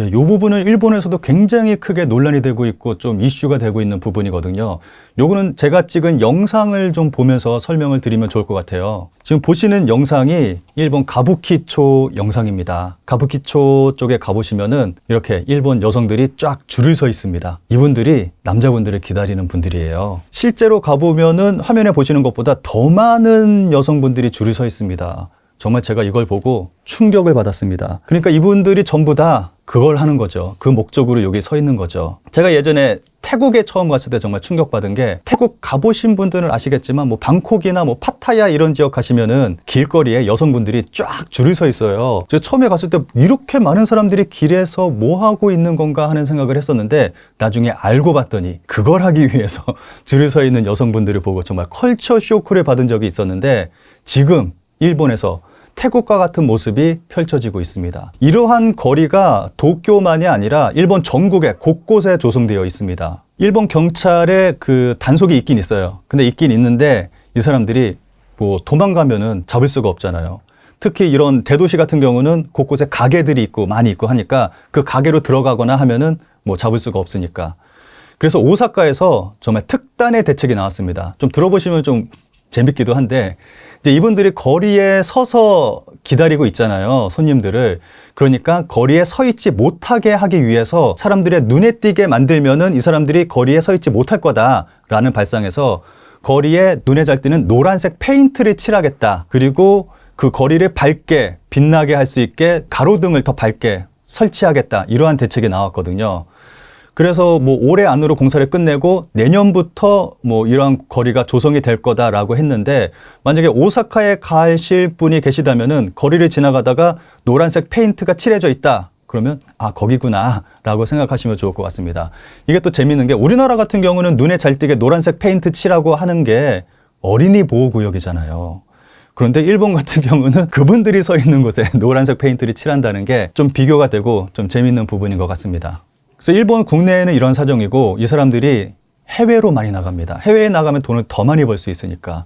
예, 이 부분은 일본에서도 굉장히 크게 논란이 되고 있고 좀 이슈가 되고 있는 부분이거든요. 요거는 제가 찍은 영상을 좀 보면서 설명을 드리면 좋을 것 같아요. 지금 보시는 영상이 일본 가부키초 영상입니다. 가부키초 쪽에 가보시면은 이렇게 일본 여성들이 쫙 줄을 서 있습니다. 이분들이 남자분들을 기다리는 분들이에요. 실제로 가보면은 화면에 보시는 것보다 더 많은 여성분들이 줄을 서 있습니다. 정말 제가 이걸 보고 충격을 받았습니다. 그러니까 이분들이 전부 다 그걸 하는 거죠. 그 목적으로 여기 서 있는 거죠. 제가 예전에 태국에 처음 갔을 때 정말 충격받은 게 태국 가보신 분들은 아시겠지만 뭐 방콕이나 뭐 파타야 이런 지역 가시면은 길거리에 여성분들이 쫙 줄을 서 있어요. 제가 처음에 갔을 때 이렇게 많은 사람들이 길에서 뭐 하고 있는 건가 하는 생각을 했었는데 나중에 알고 봤더니 그걸 하기 위해서 줄을 서 있는 여성분들을 보고 정말 컬처 쇼크를 받은 적이 있었는데 지금 일본에서 태국과 같은 모습이 펼쳐지고 있습니다. 이러한 거리가 도쿄만이 아니라 일본 전국에 곳곳에 조성되어 있습니다. 일본 경찰에 그 단속이 있긴 있어요. 근데 있긴 있는데 이 사람들이 뭐 도망가면은 잡을 수가 없잖아요. 특히 이런 대도시 같은 경우는 곳곳에 가게들이 있고 많이 있고 하니까 그 가게로 들어가거나 하면은 뭐 잡을 수가 없으니까. 그래서 오사카에서 정말 특단의 대책이 나왔습니다. 좀 들어보시면 좀 재밌기도 한데 이제 이분들이 거리에 서서 기다리고 있잖아요. 손님들을. 그러니까 거리에 서 있지 못하게 하기 위해서 사람들의 눈에 띄게 만들면은 이 사람들이 거리에 서 있지 못할 거다라는 발상에서 거리에 눈에 잘 띄는 노란색 페인트를 칠하겠다. 그리고 그 거리를 밝게 빛나게 할 수 있게 가로등을 더 밝게 설치하겠다. 이러한 대책이 나왔거든요. 그래서 뭐 올해 안으로 공사를 끝내고 내년부터 뭐 이러한 거리가 조성이 될 거다라고 했는데 만약에 오사카에 가실 분이 계시다면은 거리를 지나가다가 노란색 페인트가 칠해져 있다. 그러면 아 거기구나라고 생각하시면 좋을 것 같습니다. 이게 또 재밌는 게 우리나라 같은 경우는 눈에 잘 띄게 노란색 페인트 칠하고 하는 게 어린이 보호 구역이잖아요. 그런데 일본 같은 경우는 그분들이 서 있는 곳에 노란색 페인트를 칠한다는 게 좀 비교가 되고 좀 재밌는 부분인 것 같습니다. 그래서 일본 국내에는 이런 사정이고 이 사람들이 해외로 많이 나갑니다. 해외에 나가면 돈을 더 많이 벌 수 있으니까.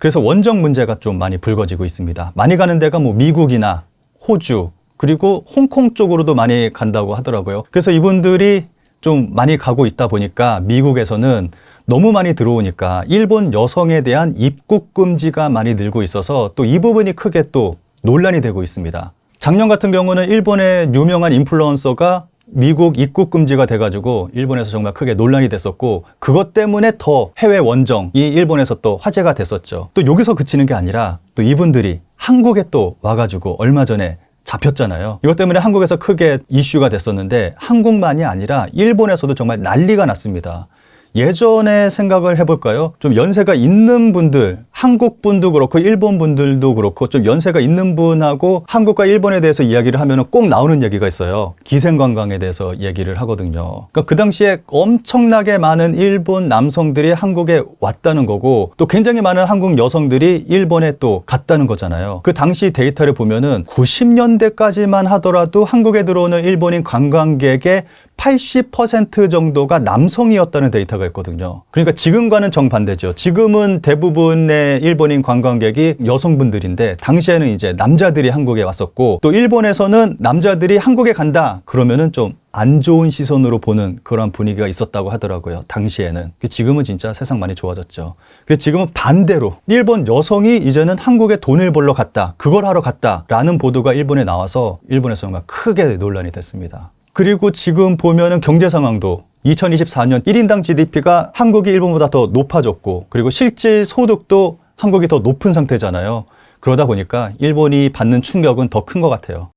그래서 원정 문제가 좀 많이 불거지고 있습니다. 많이 가는 데가 뭐 미국이나 호주 그리고 홍콩 쪽으로도 많이 간다고 하더라고요. 그래서 이분들이 좀 많이 가고 있다 보니까 미국에서는 너무 많이 들어오니까 일본 여성에 대한 입국 금지가 많이 늘고 있어서 또 이 부분이 크게 또 논란이 되고 있습니다. 작년 같은 경우는 일본의 유명한 인플루언서가 미국 입국 금지가 돼가지고 일본에서 정말 크게 논란이 됐었고 그것 때문에 더 해외 원정이 일본에서 또 화제가 됐었죠. 또 여기서 그치는 게 아니라 또 이분들이 한국에 또 와가지고 얼마 전에 잡혔잖아요. 이것 때문에 한국에서 크게 이슈가 됐었는데 한국만이 아니라 일본에서도 정말 난리가 났습니다. 예전에 생각을 해볼까요? 좀 연세가 있는 분들, 한국 분도 그렇고 일본 분들도 그렇고 좀 연세가 있는 분하고 한국과 일본에 대해서 이야기를 하면 꼭 나오는 얘기가 있어요. 기생관광에 대해서 얘기를 하거든요. 그러니까 그 당시에 엄청나게 많은 일본 남성들이 한국에 왔다는 거고 또 굉장히 많은 한국 여성들이 일본에 또 갔다는 거잖아요. 그 당시 데이터를 보면은 90년대까지만 하더라도 한국에 들어오는 일본인 관광객의 80% 정도가 남성이었다는 데이터가 있거든요. 그러니까 지금과는 정반대죠. 지금은 대부분의 일본인 관광객이 여성분들인데 당시에는 이제 남자들이 한국에 왔었고 또 일본에서는 남자들이 한국에 간다 그러면은 좀 안 좋은 시선으로 보는 그런 분위기가 있었다고 하더라고요. 당시에는. 지금은 진짜 세상 많이 좋아졌죠. 그래서 지금은 반대로 일본 여성이 이제는 한국에 돈을 벌러 갔다. 그걸 하러 갔다 라는 보도가 일본에 나와서 일본에서 정말 크게 논란이 됐습니다. 그리고 지금 보면은 경제 상황도 2024년 1인당 GDP가 한국이 일본보다 더 높아졌고 그리고 실질 소득도 한국이 더 높은 상태잖아요. 그러다 보니까 일본이 받는 충격은 더 큰 것 같아요.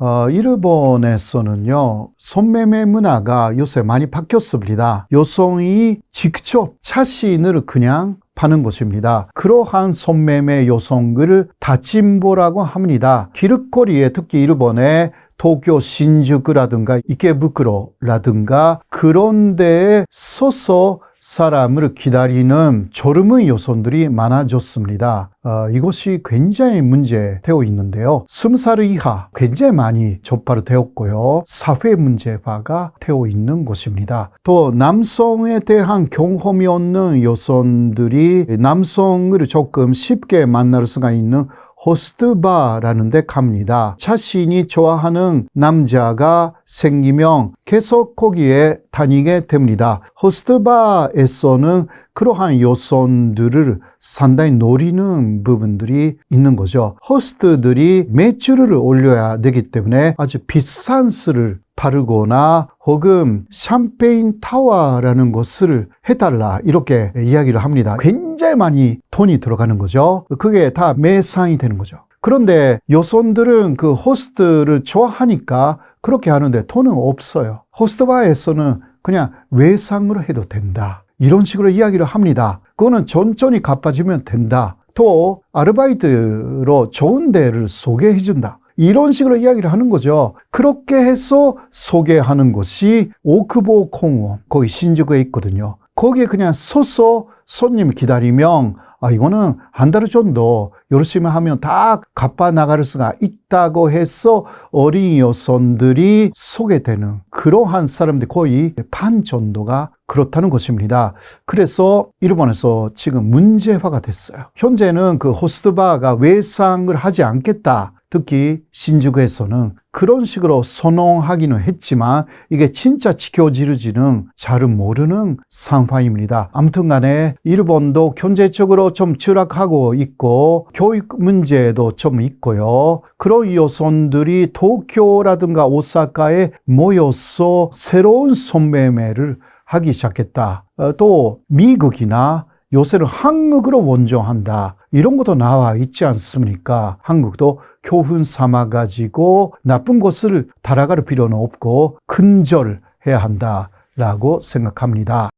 어, 일본에서는요, 손매매 문화가 요새 많이 바뀌었습니다. 여성이 직접 자신을 그냥 파는 것입니다. 그러한 손매매 여성을 다짐보라고 합니다. 길거리에 특히 일본의 도쿄 신주쿠라든가 이케부쿠로라든가 그런 데에 서서 사람을 기다리는 젊은 여성들이 많아졌습니다. 어, 이것이 굉장히 문제되어 있는데요. 20살 이하 굉장히 많이 적발되었고요. 사회 문제화가 되어 있는 것입니다. 또 남성에 대한 경험이 없는 여성들이 남성을 조금 쉽게 만날 수가 있는 호스트바라는 데 갑니다. 자신이 좋아하는 남자가 생기면 계속 거기에 다니게 됩니다. 호스트바에서는 그러한 여성들을 상당히 노리는 부분들이 있는 거죠. 호스트들이 매출을 올려야 되기 때문에 아주 비싼 술을 바르거나 혹은 샴페인 타워라는 것을 해달라 이렇게 이야기를 합니다. 굉장히 많이 돈이 들어가는 거죠. 그게 다 매상이 되는 거죠. 그런데 여성들은 그 호스트를 좋아하니까 그렇게 하는데 돈은 없어요. 호스트바에서는 그냥 외상으로 해도 된다. 이런 식으로 이야기를 합니다. 그거는 천천히 갚아주면 된다. 또 아르바이트로 좋은 데를 소개해 준다. 이런 식으로 이야기를 하는 거죠. 그렇게 해서 소개하는 것이 오크보 공원, 거기 신주구에 있거든요. 거기에 그냥 서서 손님 기다리면 아 이거는 한 달 정도 열심히 하면 다 갚아 나갈 수가 있다고 해서 어린 여성들이 소개되는 그러한 사람들이 거의 반 정도가 그렇다는 것입니다. 그래서 일본에서 지금 문제화가 됐어요. 현재는 그 호스트바가 외상을 하지 않겠다. 특히 신주구에서는 그런 식으로 선언하기는 했지만 이게 진짜 지켜지는지는 잘은 모르는 상황입니다. 아무튼 간에 일본도 경제적으로 좀 추락하고 있고 교육 문제도 좀 있고요. 그런 여성들이 도쿄라든가 오사카에 모여서 새로운 손매매를 하기 시작했다. 어, 또 미국이나 요새는 한국으로 원정한다. 이런 것도 나와 있지 않습니까? 한국도 교훈 삼아 가지고 나쁜 것을 달아갈 필요는 없고 근절해야 한다라고 생각합니다.